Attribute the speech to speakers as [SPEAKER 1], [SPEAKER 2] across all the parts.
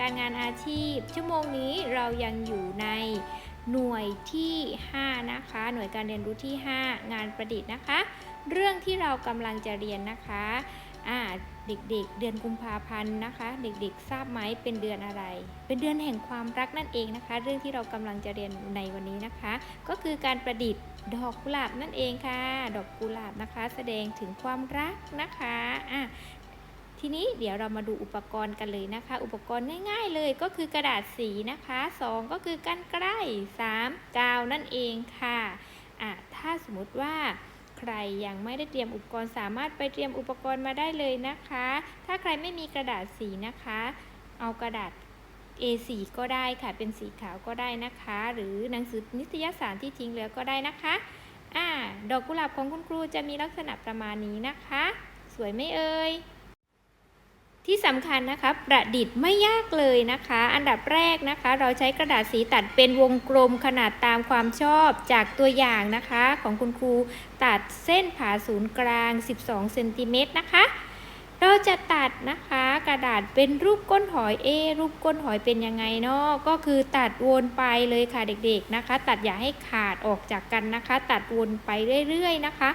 [SPEAKER 1] การงานอาชีพ ชั่วโมงนี้เรายังอยู่ในหน่วยที่ 5 นะคะ หน่วยการเรียนรู้ที่ 5 งานประดิษฐ์นะคะ เรื่องที่เรากำลังจะเรียนนะคะอ่าเด็กๆเดือนกุมภาพันธ์นะคะ เด็กๆ ทราบไหมเป็นเดือนอะไร เป็นเดือนแห่งความรักนั่นเองนะคะ เรื่องที่เรากำลังจะเรียนในวันนี้นะคะ ก็คือการประดิษฐ์ดอกกุหลาบนั่นเองค่ะ ดอกกุหลาบนะคะ แสดงถึงความรักนะคะอะ ทีนี้เดี๋ยวเรามาดูอุปกรณ์กันเลยนะคะ อุปกรณ์ง่ายๆเลยก็คือกระดาษสีนะคะ 2 ก็คือกันไกล3กาวนั่นเองค่ะอะ ถ้าสมมติว่าใครยังไม่ได้เตรียมอุปกรณ์สามารถไปเตรียมอุปกรณ์มาได้เลยนะคะ ถ้าใครไม่มีกระดาษสีนะคะ เอากระดาษ A4 ก็ได้ค่ะ เป็นสีขาวก็ได้นะคะ หรือหนังสือนิตยสารที่ทิ้งแล้วก็ได้นะคะอ่าดอกกุหลาบของคุณครูจะมีลักษณะประมาณนี้นะคะ สวยไหมเอ่ย ที่สำคัญนะคะประดิษฐ์ไม่ยากเลยนะคะ อันดับแรกนะคะ เราใช้กระดาษสีตัดเป็นวงกลมขนาดตามความชอบจากตัวอย่างนะคะ ของคุณครูตัดเส้นผ่าศูนย์กลาง 12เซนติเมตรนะคะ เราจะตัดนะคะ กระดาษเป็นรูปก้นหอยเอรูปก้นหอยเป็นยังไงเนาะก็คือตัดวนไปเลยค่ะเด็กๆนะคะ ตัดอย่าให้ขาดออกจากกันนะคะ ตัดวนไปเรื่อยๆนะคะ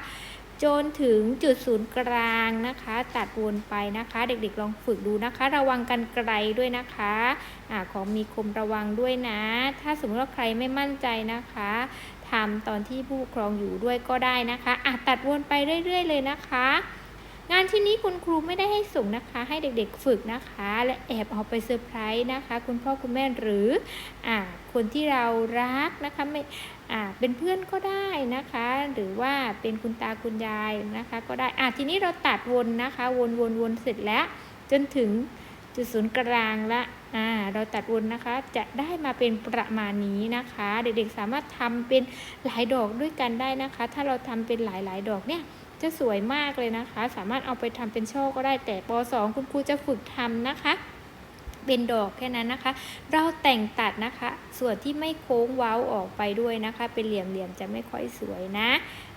[SPEAKER 1] จนถึงจุดศูนย์กลางนะคะ ตัดวนไปนะคะ เด็กๆลองฝึกดูนะคะ ระวังกันไกลด้วยนะคะอของมีคมระวังด้วยนะ ถ้าสมมติว่าใครไม่มั่นใจนะคะทำตอนที่ผู้ปกครองอยู่ด้วยก็ได้นะคะอะตัดวนไปเรื่อย ๆ เลยนะคะ งานที่นี้คุณครูไม่ได้ให้ส่งนะคะ ให้เด็กๆฝึกนะคะ และแอบเอาไปเซอร์ไพรส์นะคะ คุณพ่อคุณแม่หรืออ่าคนที่เรารักนะคะไม่ อ่าเป็นเพื่อนก็ได้นะคะ หรือว่าเป็นคุณตาคุณยายนะคะ ก็ได้อ่าทีนี้เราตัดวนนะคะ วนวนวนเสร็จแล้ว จนถึงจุดศูนย์กลางละอ่าเราตัดวนนะคะจะได้มาเป็นประมาณนี้นะคะ เด็กๆสามารถทำเป็นหลายดอกด้วยกันได้นะคะ ถ้าเราทำเป็นหลายๆ ดอกเนี่ยจะสวยมากเลยนะคะ สามารถเอาไปทำเป็นช่อก็ได้แต่ป .2 คุณครูจะฝึกทำนะคะ เป็นดอกแค่นั้นนะคะ เราแต่งตัดนะคะ ส่วนที่ไม่โค้งเว้าออกไปด้วยนะคะ เป็นเหลี่ยมเหลี่ยมจะไม่ค่อยสวยนะ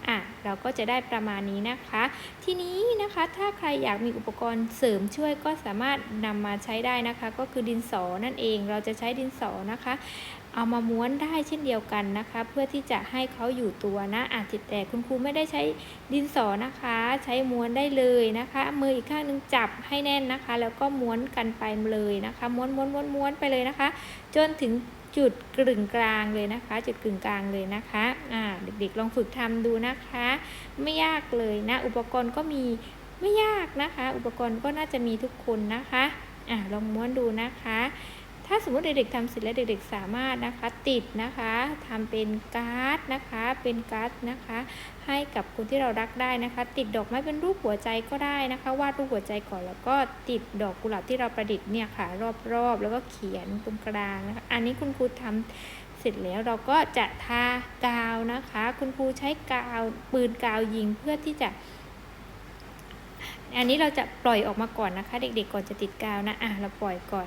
[SPEAKER 1] อะเราก็จะได้ประมาณนี้นะคะ ทีนี้นะคะถ้าใครอยากมีอุปกรณ์เสริมช่วยก็สามารถนำมาใช้ได้นะคะ ก็คือดินสอนั่นเองเราจะใช้ดินสอนะคะ เอามาม้วนได้เช่นเดียวกันนะคะ เพื่อที่จะให้เขาอยู่ตัวนะอาจจะแต่คุณครูไม่ได้ใช้ดินสอนะคะ ใช้ม้วนได้เลยนะคะ มืออีกข้างหนึงจับให้แน่นนะคะ แล้วก็ม้วนกันไปเลยนะคะ ม้วนม้วนม้วนม้วนไปเลยนะคะ จนถึงจุดกึ่งกลางเลยนะคะ จุดกึ่งกลางเลยนะคะอ่าเด็กๆลองฝึกทำดูนะคะ ไม่ยากเลยนะ อุปกรณ์ก็มีไม่ยากนะคะ อุปกรณ์ก็น่าจะมีทุกคนนะคะอ่าลองม้วนดูนะคะ ถ้าสมมติเด็กๆทำเสร็จแล้วเด็กๆสามารถนะคะติดนะคะทำเป็นการ์ดนะคะเป็นการ์ดนะคะ ให้กับคนที่เรารักได้นะคะ ติดดอกไม้เป็นรูปหัวใจก็ได้นะคะวาดรูปหัวใจก่อนแล้วก็ติดดอกกุหลาบที่เราประดิษฐ์เนี่ยค่ะรอบๆ แล้วก็เขียนตรงกลางนะคะอันนี้คุณครูทำเสร็จแล้วเราก็จะทากาวนะคะ คุณครูใช้กาวปืนกาวยิงเพื่อที่จะ อันนี้เราจะปล่อยออกมาก่อนนะคะ เด็กๆก่อนจะติดกาวนะอะเราปล่อยก่อน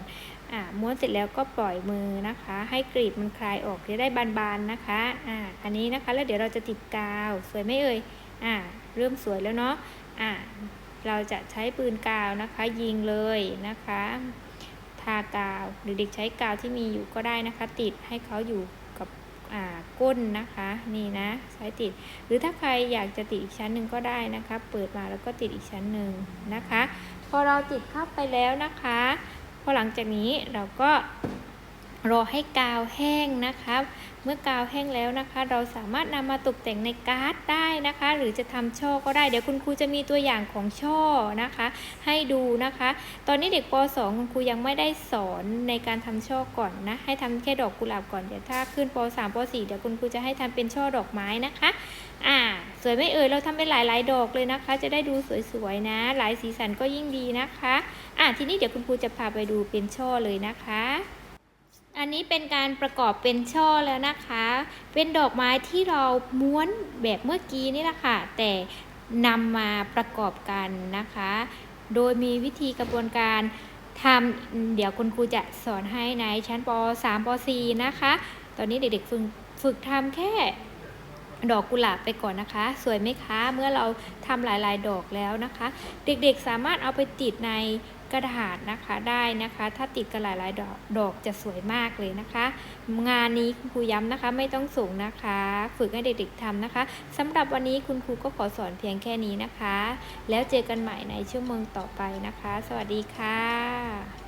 [SPEAKER 1] อ่าม้วนเสร็จแล้วก็ปล่อยมือนะคะ ให้กรีบมันคลายออกจะได้บานๆนะคะอ่าอันนี้นะคะแล้วเดี๋ยวเราจะติดกาวสวยไหมเอ่ยอ่าเริ่มสวยแล้วเนาะอ่าเราจะใช้ปืนกาวนะคะ ยิงเลยนะคะ ทากาวหรือเด็กใช้กาวที่มีอยู่ก็ได้นะคะ ติดให้เขาอยู่ ก้นนะคะนี่นะใช้ติด หรือถ้าใครอยากจะติดอีกชั้นหนึ่งก็ได้นะคะ เปิดมาแล้วก็ติดอีกชั้นหนึ่งนะคะ พอเราติดเข้าไปแล้วนะคะ พอหลังจากนี้เราก็ รอให้กาวแห้งนะคะเมื่อกาวแห้งแล้วนะคะ เราสามารถนำมาตกแต่งในการ์ดได้นะคะ หรือจะทำช่อก็ได้เดี๋ยวคุณครูจะมีตัวอย่างของช่อนะคะ ให้ดูนะคะ ตอนนี้เด็กป .2 คุณครูยังไม่ได้สอนในการทำช่อก่อนนะให้ทำแค่ดอกกุหลาบก่อนเดี๋ยวถ้าขึ้นป .3 ป .4 เดี๋ยวคุณครูจะให้ทำเป็นช่อดอกไม้นะคะอ่าสวยไม่เอ่ยเราทำเป็นหลายๆ ดอกเลยนะคะ จะได้ดูสวยๆนะ หลายสีสันก็ยิ่งดีนะคะอ่าทีนี้เดี๋ยวคุณครูจะพาไปดูเป็นช่อเลยนะคะ อันนี้เป็นการประกอบเป็นช่อแล้วนะคะ เป็นดอกไม้ที่เราม้วนแบบเมื่อกี้นี่แหละค่ะ แต่นำมาประกอบกันนะคะ โดยมีวิธีกระบวนการทำเดี๋ยวคุณครูจะสอนให้ในชั้นป .3 ป .4 นะคะ ตอนนี้เด็กๆฝึกฝึกทำแค่ดอกกุหลาบไปก่อนนะคะ สวยไหมคะ เมื่อเราทำหลายๆ ดอกแล้วนะคะ เด็กๆสามารถเอาไปติดใน กระดาษนะคะได้นะคะ ถ้าติดกันหลายๆดอกดอกจะสวยมากเลยนะคะ งานนี้คุณครูย้ำนะคะไม่ต้องสูงนะคะ ฝึกให้เด็กๆทำนะคะสำหรับวันนี้คุณครูก็ขอสอนเพียงแค่นี้นะคะ แล้วเจอกันใหม่ในชั่วโมงต่อไปนะคะ สวัสดีค่ะ